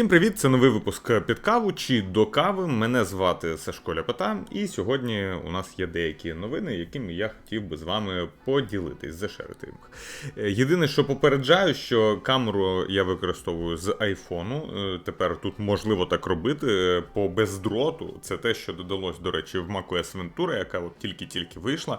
Всім привіт! Це новий випуск під каву чи до кави. Мене звати Сашко Ляпота, і сьогодні у нас є деякі новини, якими я хотів би з вами поділитись, зашерити їх. Е, Єдине, що попереджаю, що камеру я використовую з айфону. Е, Тепер тут можливо так робити е, по бездроту. Це те, що додалось, до речі, в macOS Ventura, яка от тільки-тільки вийшла.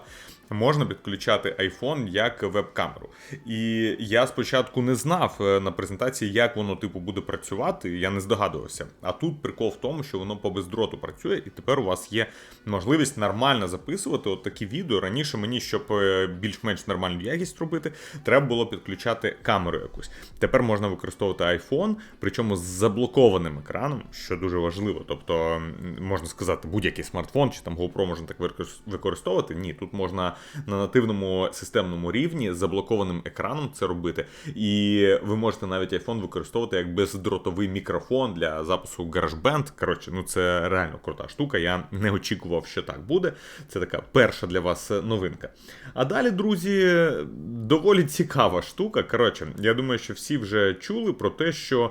Можна підключати iPhone як веб-камеру. І я спочатку не знав е, на презентації, як воно типу буде працювати. Я не здогадувався. А тут прикол в тому, що воно по бездроту працює, і тепер у вас є можливість нормально записувати от такі відео. Раніше мені, щоб е, більш-менш нормальну якість робити, треба було підключати камеру якусь. Тепер можна використовувати iPhone, причому з заблокованим екраном, що дуже важливо. Тобто, можна сказати, будь-який смартфон чи там GoPro можна так використ- використовувати. Ні, тут можна на нативному системному рівні з заблокованим екраном це робити. І ви можете навіть iPhone використовувати як бездротовий мікрофон для запису GarageBand. Коротше, ну це реально крута штука. Я не очікував, що так буде. Це така перша для вас новинка. А далі, друзі, доволі цікава штука. Коротше, я думаю, що всі вже чули про те, що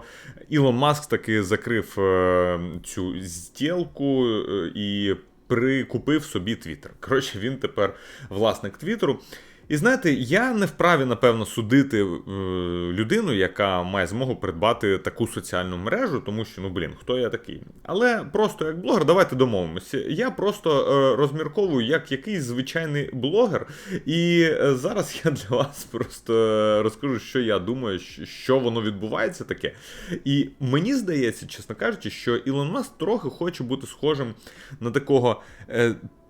Ілон Маск таки закрив е, цю зділку е, і прикупив собі Твіттер. Коротше, він тепер власник Твіттеру. І знаєте, я не вправі, напевно, судити е, людину, яка має змогу придбати таку соціальну мережу, тому що, ну блін, хто я такий. Але просто як блогер, давайте домовимося. Я просто е, розмірковую як якийсь звичайний блогер, і е, зараз я для вас просто розкажу, що я думаю, що воно відбувається таке. І мені здається, чесно кажучи, що Ілон Маск трохи хоче бути схожим на такого.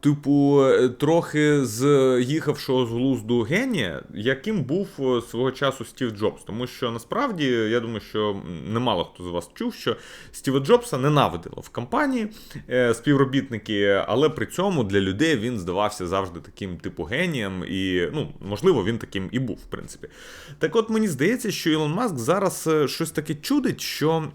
Типу, е, трохи з'їхавшого з глузду генія, яким був е, свого часу Стів Джобс. Тому що насправді я думаю, що немало хто з вас чув, що Стіва Джобса ненавидило в компанії е, співробітники, але при цьому для людей він здавався завжди таким типу генієм, і ну, можливо, він таким і був, в принципі. Так от мені здається, що Ілон Маск зараз щось таке чудить, що.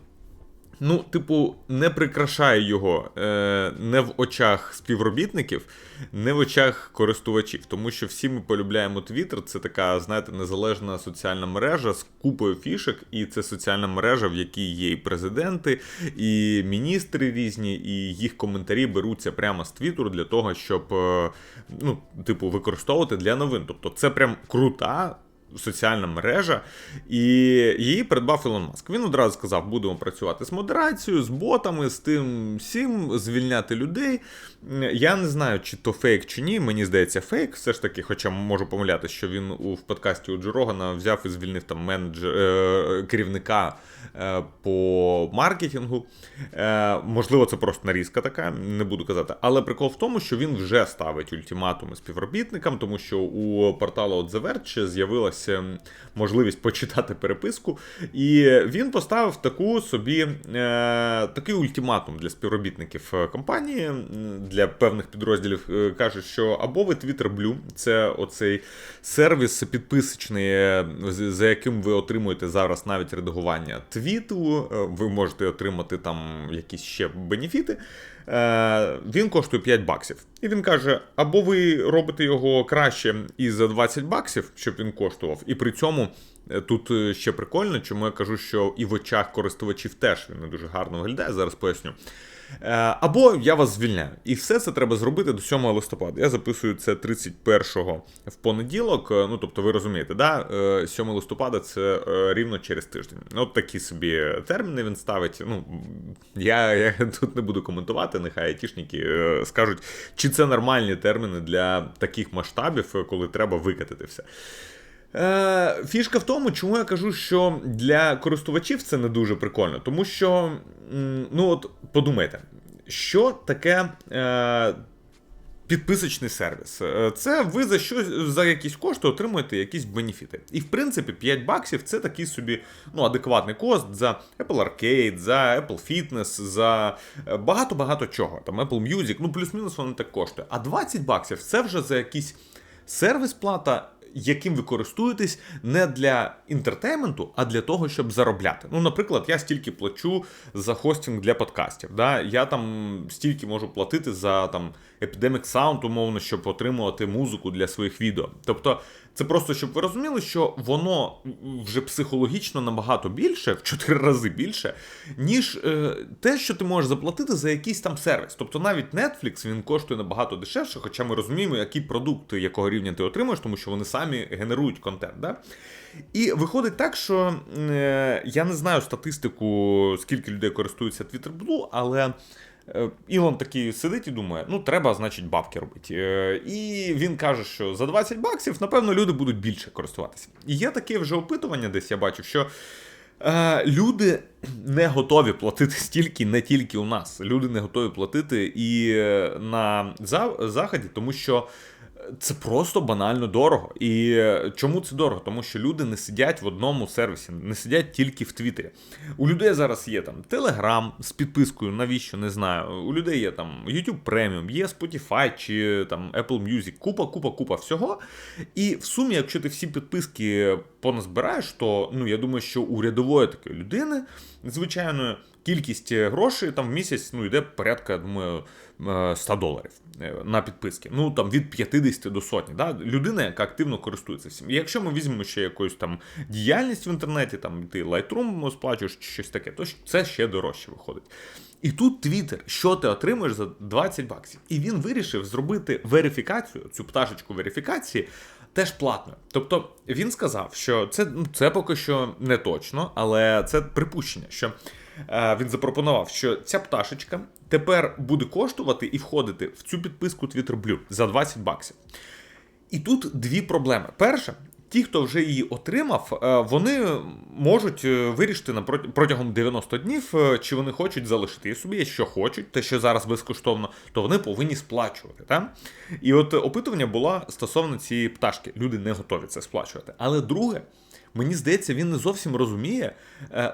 Ну, типу, не прикрашає його е, не в очах співробітників, не в очах користувачів. Тому що всі ми полюбляємо Twitter, це така, знаєте, незалежна соціальна мережа з купою фішек, і це соціальна мережа, в якій є і президенти, і міністри різні, і їх коментарі беруться прямо з Твіттеру для того, щоб е, ну, типу, використовувати для новин. Тобто, це прям крута соціальна мережа, і її придбав Ілон Маск. Він одразу сказав: будемо працювати з модерацією, з ботами, з тим всім, звільняти людей. Я не знаю, чи то фейк, чи ні. Мені здається, фейк. Все ж таки, хоча можу помилятися, що він у в подкасті у Джо Рогана взяв і звільнив там менеджер е, керівника е, по маркетингу. Е, можливо, це просто нарізка така, не буду казати. Але прикол в тому, що він вже ставить ультиматуми співробітникам, тому що у порталу от Verge з'явилася можливість почитати переписку, і він поставив таку собі е, такий ультиматум для співробітників е, компанії, для певних підрозділів. е, Каже, що або ви Twitter Blue, це оцей сервіс підписочний, за яким ви отримуєте зараз навіть редагування твіту, ви можете отримати там якісь ще бенефіти. Е, Він коштує 5 баксів. І він каже: або ви робите його краще і за 20 баксів, щоб він коштував, і при цьому. е, Тут е, ще прикольно, чому я кажу, що і в очах користувачів теж він не дуже гарно виглядає, зараз поясню. Е, Або я вас звільняю. І все це треба зробити до 7 листопада. Я записую це 31-го в понеділок. е, Ну, тобто, ви розумієте, да? Е, 7 листопада це е, рівно через тиждень. От такі собі терміни він ставить. Ну, я, я тут не буду коментувати, нехай айтішники е, скажуть, чи це нормальні терміни для таких масштабів, е, коли треба викатити все. Е, фішка в тому, чому я кажу, що для користувачів це не дуже прикольно, тому що, ну от подумайте, що таке. Е, Підписочний сервіс. Е, Це ви за щось за якісь кошти отримуєте якісь бенефіти. І в принципі 5 баксів це такий собі ну, адекватний кост за Apple Arcade, за Apple Fitness, за багато-багато чого. Там Apple Music, ну плюс-мінус воно так коштує. А 20 баксів це вже за якийсь сервіс плата. Яким ви користуєтесь не для інтертейменту, а для того, щоб заробляти. Ну, наприклад, я стільки плачу за хостинг для подкастів. Да? Я там стільки можу платити за там Epidemic Sound, умовно, щоб отримувати музику для своїх відео. Тобто Це просто щоб ви розуміли, що воно вже психологічно набагато більше, в 4 рази більше, ніж е, те, що ти можеш заплатити за якийсь там сервіс. Тобто навіть Netflix він коштує набагато дешевше, хоча ми розуміємо, які продукти якого рівня ти отримуєш, тому що вони самі генерують контент. Да? І виходить так, що е, я не знаю статистику, скільки людей користуються Twitter Blue, але. Е, Ілон такий сидить і думає, ну треба, значить, бабки робити. Е, І він каже, що за 20 баксів, напевно, люди будуть більше користуватися. І є таке вже опитування, десь я бачив, що е, люди не готові платити стільки, не тільки у нас. Люди не готові платити і на заході, тому що це просто банально дорого. І е, чому це дорого? Тому що люди не сидять в одному сервісі, не сидять тільки в Твіттері. У людей зараз є там Telegram з підпискою, навіщо не знаю. У людей є там YouTube Premium, є Spotify чи там Apple Music, купа, купа, купа всього. І в сумі, якщо ти всі підписки поназбираєш, то ну я думаю, що у рядової такої людини, звичайно, кількість грошей там в місяць ну, йде порядка, я думаю, 100 е, доларів е, на підписки. Ну там від 50 до сотні. Да? Людина, яка активно користується всім. І якщо ми візьмемо ще якусь там діяльність в інтернеті, там ти Lightroom сплачуєш чи щось таке, то це ще дорожче виходить. І тут Twitter, що ти отримуєш за 20 баксів. І він вирішив зробити верифікацію, цю пташечку верифікації. Теж платною. Тобто він сказав, що це ну, це поки що не точно, але це припущення, що Е, він запропонував, що ця пташечка тепер буде коштувати і входити в цю підписку Twitter Blue за 20 баксів. І тут дві проблеми. Перша, ті, хто вже її отримав, е, вони можуть е, вирішити протягом 90 днів, чи вони хочуть залишити її собі, якщо хочуть, те, що зараз безкоштовно, то вони повинні сплачувати. Так? І от опитування було стосовно цієї пташки. Люди не готові це сплачувати. Але друге, мені здається, він не зовсім розуміє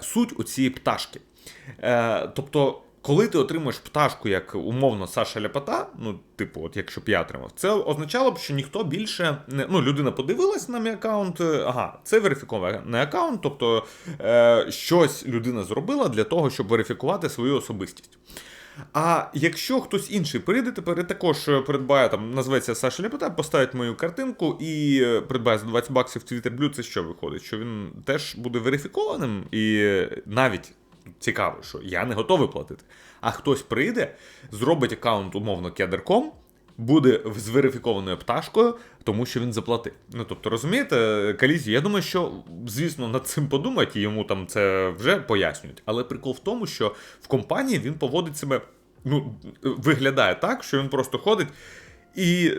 суть у цієї пташки. Е, Тобто, коли ти отримуєш пташку, як умовно Саша Ляпота, ну, типу, от якщо б я отримав, це означало б, що ніхто більше не ну, людина подивилась на мій аккаунт, е, ага, це верифікований аккаунт, тобто е, щось людина зробила для того, щоб верифікувати свою особистість. А якщо хтось інший прийде тепер також придбає, там, називається Саша Ляпота, поставить мою картинку і е, придбає за 20 баксів Twitter Blue, це що виходить? Що він теж буде верифікованим і навіть цікаво, що я не готовий платити. А хтось прийде, зробить аккаунт, умовно, кедер.com, буде з верифікованою пташкою, тому що він заплатив. Ну тобто, розумієте, Калізі, я думаю, що, звісно, над цим подумають і йому там це вже пояснюють. Але прикол в тому, що в компанії він поводить себе, ну, виглядає так, що він просто ходить і.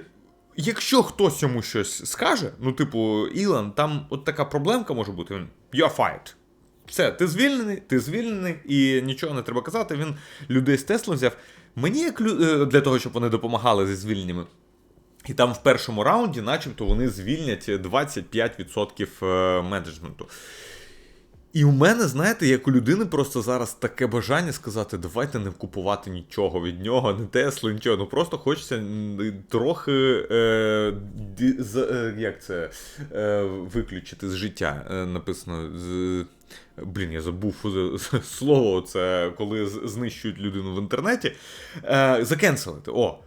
Якщо хтось йому щось скаже, ну, типу, Ілан, там от така проблемка може бути, він you're fired. Все, ти звільнений, ти звільнений, і нічого не треба казати. Він людей з Тесла взяв. Мені як е, для того, щоб вони допомагали зі звільненнями. І там в першому раунді, начебто, вони звільнять 25% е, менеджменту. І у мене, знаєте, як у людини просто зараз таке бажання сказати, давайте не купувати нічого від нього, не Теслу, нічого. Ну просто хочеться трохи е, е, як це, е, виключити з життя. Е, написано з. Блін, я забув слово, це коли знищують людину в інтернеті. Е, Закенселити. О,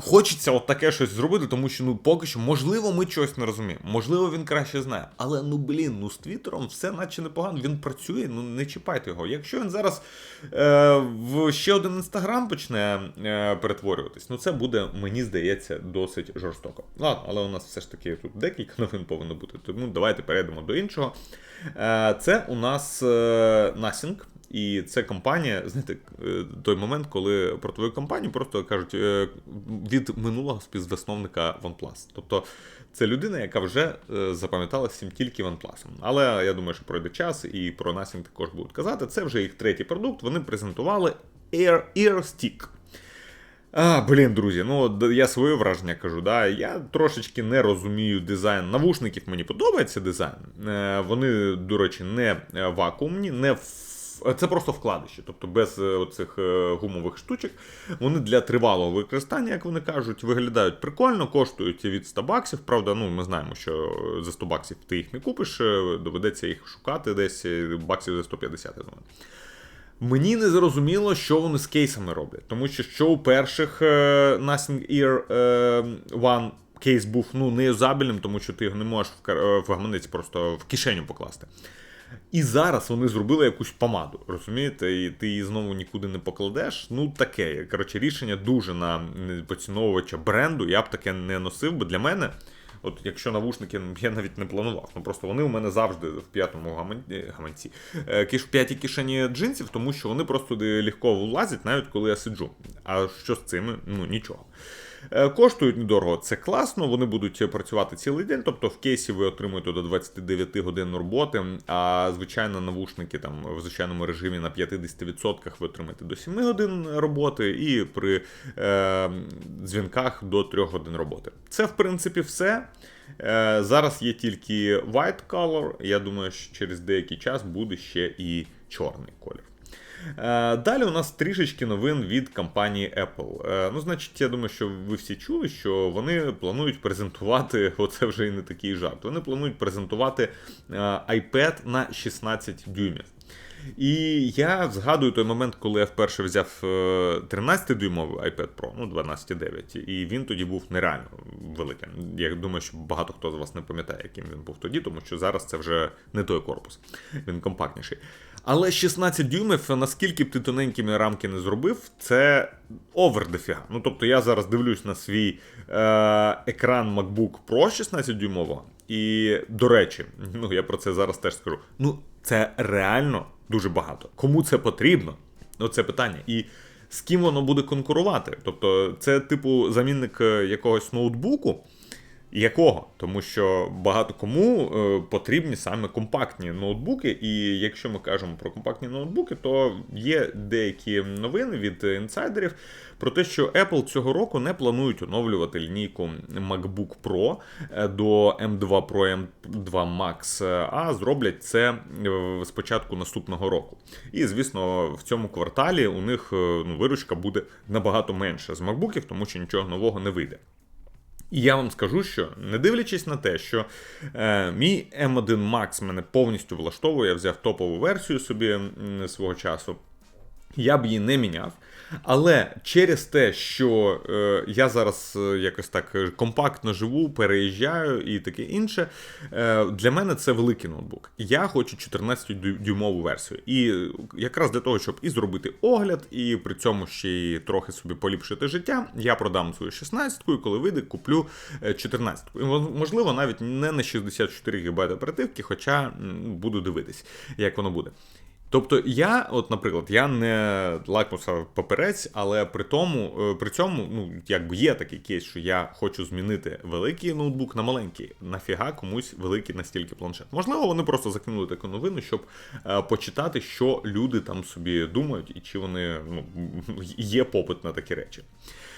Хочеться от таке щось зробити, тому що ну поки що, можливо, ми чогось не розуміємо. Можливо, він краще знає. Але ну блін, ну з Твіттером все наче непогано. Він працює, ну не чіпайте його. Якщо він зараз е, в ще один інстаграм почне е, перетворюватись, ну це буде, мені здається, досить жорстоко. Ладно, але у нас все ж таки тут декілька новин повинно бути. Тому давайте перейдемо до іншого. Е, Це у нас е, Nothing. І це компанія, знаєте, е, той момент, коли про твою компанію просто кажуть е, від минулого співзасновника OnePlus. Тобто це людина, яка вже е, запам'ятала всім тільки OnePlus. Але я думаю, що пройде час і про Nothing також будуть казати. Це вже їх третій продукт. Вони презентували Air Ear Stick. А, Блін, друзі, ну я своє враження кажу. да, Я трошечки не розумію дизайн. Навушників мені подобається дизайн. Вони, до речі, не вакуумні, не це просто вкладище, тобто без е, цих е, гумових штучок. Вони для тривалого використання, як вони кажуть, виглядають прикольно, коштують від 100 баксів. Правда, ну ми знаємо, що за 100 баксів ти їх не купиш, е, доведеться їх шукати десь баксів за 150, я думаю. Мені не зрозуміло, що вони з кейсами роблять, тому що що у перших Nothing Ear One кейс був ну, неюзабельним, тому що ти його не можеш в гаманець просто в кишеню покласти. І зараз вони зробили якусь помаду, розумієте, і ти її знову нікуди не покладеш. Ну таке. Коротше, рішення дуже на поціновувача бренду. Я б таке не носив, бо для мене. От якщо навушники я навіть не планував, ну просто вони у мене завжди в п'ятому гаманці. Е, в п'ятій кишені джинсів, тому що вони просто легко влазять, навіть коли я сиджу. А що з цими? Ну нічого. Е, Коштують недорого, це класно. Вони будуть працювати цілий день. Тобто в кейсі ви отримуєте до 29 годин роботи. А звичайно, навушники там в звичайному режимі на 50% ви отримаєте до 7 годин роботи, і при е, дзвінках до 3 годин роботи. Це в принципі все. Е, зараз є тільки white color. Я думаю, що через деякий час буде ще і чорний колір. Е, Далі у нас трішечки новин від компанії Apple. Е, Ну, значить, я думаю, що ви всі чули, що вони планують презентувати, оце вже і не такий жарт. Вони планують презентувати е, iPad на 16 дюймів. І я згадую той момент, коли я вперше взяв 13-дюймовий iPad Pro, ну 12,9, і він тоді був нереально великим. Я думаю, що багато хто з вас не пам'ятає, яким він був тоді, тому що зараз це вже не той корпус, він компактніший. Але 16 дюймів, наскільки б ти тоненькими рамки не зробив, це овер дофіга. Ну тобто я зараз дивлюсь на свій е- екран MacBook Pro 16 дюймового, і, до речі, ну я про це зараз теж скажу. Ну, це реально дуже багато. Кому це потрібно? Ну, це питання. І з ким воно буде конкурувати? Тобто, це, типу, замінник е, якогось ноутбуку. Якого? Тому що багато кому е, потрібні саме компактні ноутбуки. І якщо ми кажемо про компактні ноутбуки, то є деякі новини від інсайдерів про те, що Apple цього року не планують оновлювати лінійку MacBook Pro е, до M2 Pro M2 Max, а зроблять це е, з початку наступного року. І звісно, в цьому кварталі у них ну, виручка буде набагато менша з MacBookів, тому що нічого нового не вийде. І я вам скажу, що не дивлячись на те, що е, мій M1 Max мене повністю влаштовує, я взяв топову версію собі свого часу, я б її не міняв. Але через те, що е, я зараз е, якось так е, компактно живу, переїжджаю і таке інше, е, для мене це великий ноутбук. Я хочу 14-дюймову версію. І якраз для того, щоб і зробити огляд, і при цьому ще й трохи собі поліпшити життя, я продам свою 16-ку, і коли вийде, куплю 14-ку. І, можливо, навіть не на 64 ГБ оперативки, хоча буду дивитись, як воно буде. Тобто я, от, наприклад, я не лакмусов паперець, але при тому, е, при цьому, ну, якби є такий кейс, що я хочу змінити великий ноутбук на маленький. Нафіга комусь великий настільки планшет. Можливо, вони просто закинули таку новину, щоб е, почитати, що люди там собі думають, і чи вони ну, є попит на такі речі.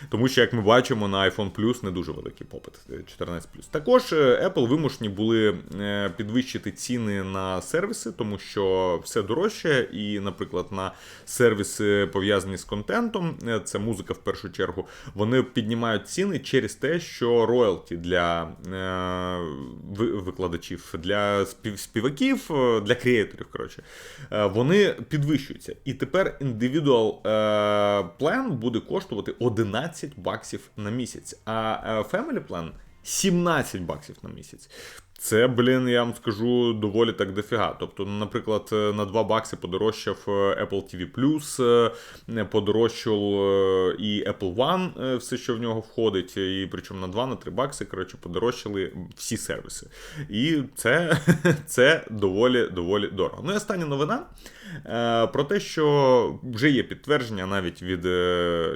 Тому що, як ми бачимо, на iPhone Plus не дуже великий попит 14 Також е, Apple вимушені були підвищити ціни на сервіси, тому що все дорожче, і, наприклад, на сервіси пов'язані з контентом, е, це музика в першу чергу, вони піднімають ціни через те, що роялті для викладачів, для співаків, для креаторів, коротше, вони підвищуються. І тепер індивідуал план буде коштувати 11 баксів на місяць, а Family Plan 17 баксів на місяць. Це, блін, я вам скажу доволі так дофіга. Тобто, наприклад, на 2 бакси подорожчав Apple TV Plus, подорожчав і Apple One, все, що в нього входить, і причому на 2-3 бакси, коротше, подорожчали всі сервіси. І це це доволі доволі дорого. Ну і остання новина про те, що вже є підтвердження навіть від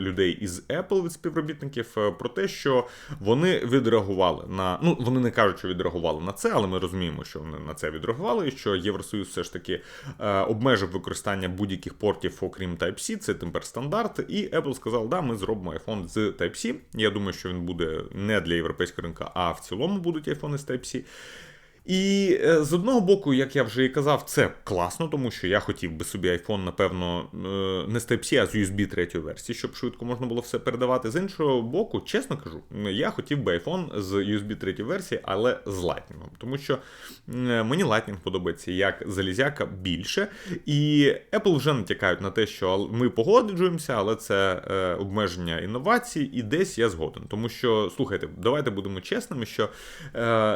людей із Apple, від співробітників, про те, що вони відреагували на. Ну, вони не кажуть, що відреагували на це, але ми розуміємо, що вони на це відреагували, і що Євросоюз все ж таки е, обмежив використання будь-яких портів, окрім Type-C, це тепер стандарт. І Apple сказав, да, ми зробимо iPhone з Type-C. Я думаю, що він буде не для європейського ринка, а в цілому будуть iPhone з Type-C. І е, з одного боку, як я вже і казав, це класно, тому що я хотів би собі iPhone, напевно, е, не з Type-C, а з USB третьої версії, щоб швидко можна було все передавати. З іншого боку, чесно кажу, я хотів би iPhone з USB третьої версії, але з Lightning. Тому що е, мені Lightning подобається як залізяка більше. І Apple вже натякають на те, що ми погоджуємося, але це обмеження інновацій, і десь я згоден. Тому що, слухайте, давайте будемо чесними, що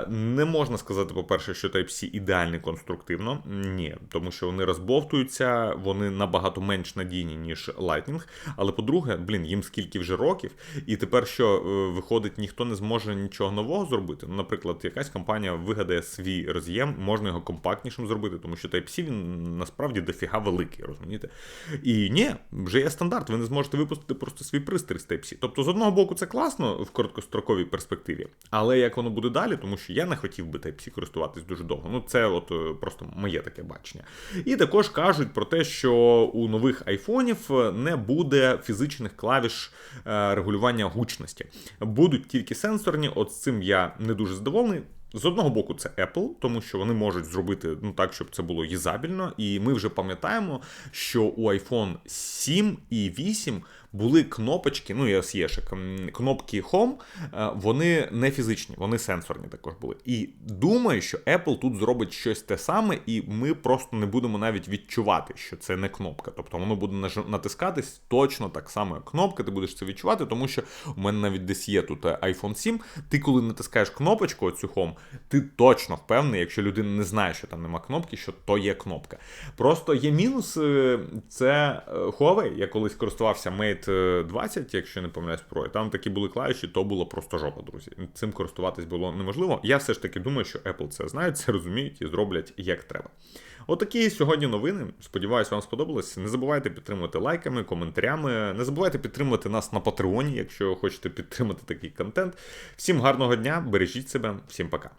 не можна сказати, по-перше, що Type-C ідеальний конструктивно. Ні, тому що вони розбовтуються, вони набагато менш надійні, ніж Lightning. Але по-друге, блін, їм скільки вже років, і тепер що е, виходить, ніхто не зможе нічого нового зробити. Ну, наприклад, якась компанія вигадає свій роз'єм, можна його компактнішим зробити, тому що Type-C він насправді дофіга великий, розумієте? І ні, вже є стандарт, ви не зможете випустити просто свій пристрій з Type-C. Тобто, з одного боку, це класно в короткостроковій перспективі, але як воно буде далі, тому що я не хотів би Type-C користуватись дуже довго. Ну, це от е, просто моє таке бачення. І також кажуть про те, що у нових айфонів не буде фізичних клавіш е, регулювання гучності. Будуть тільки сенсорні. От з цим я не дуже задоволений. З одного боку, це Apple, тому що вони можуть зробити ну так, щоб це було юзабільно. І ми вже пам'ятаємо, що у iPhone 7 і 8 були кнопочки, ну і ось є ще кнопки Home, е, вони не фізичні, вони сенсорні також були. І думаю, що Apple тут зробить щось те саме, і ми просто не будемо навіть відчувати, що це не кнопка. Тобто воно буде натискатись точно так само, як кнопка, ти будеш це відчувати, тому що у мене навіть десь є тут е, iPhone 7. Ти, коли натискаєш кнопочку, оцю Home, ти точно впевнений, якщо людина не знає, що там нема кнопки, що то є кнопка. Просто є мінус, е, це Huawei. Я колись користувався Mate е, 20, якщо не помиляюсь Pro, там такі були клавіші, то було просто жопа, друзі. Цим користуватись було неможливо. Я все ж таки думаю, що Apple це знають, це розуміють і зроблять як треба. Отакі сьогодні новини. Сподіваюсь, вам сподобалось. Не забувайте підтримувати лайками, коментарями. Не забувайте підтримувати нас на Патреоні, якщо хочете підтримати такий контент. Всім гарного дня, бережіть себе, всім пока.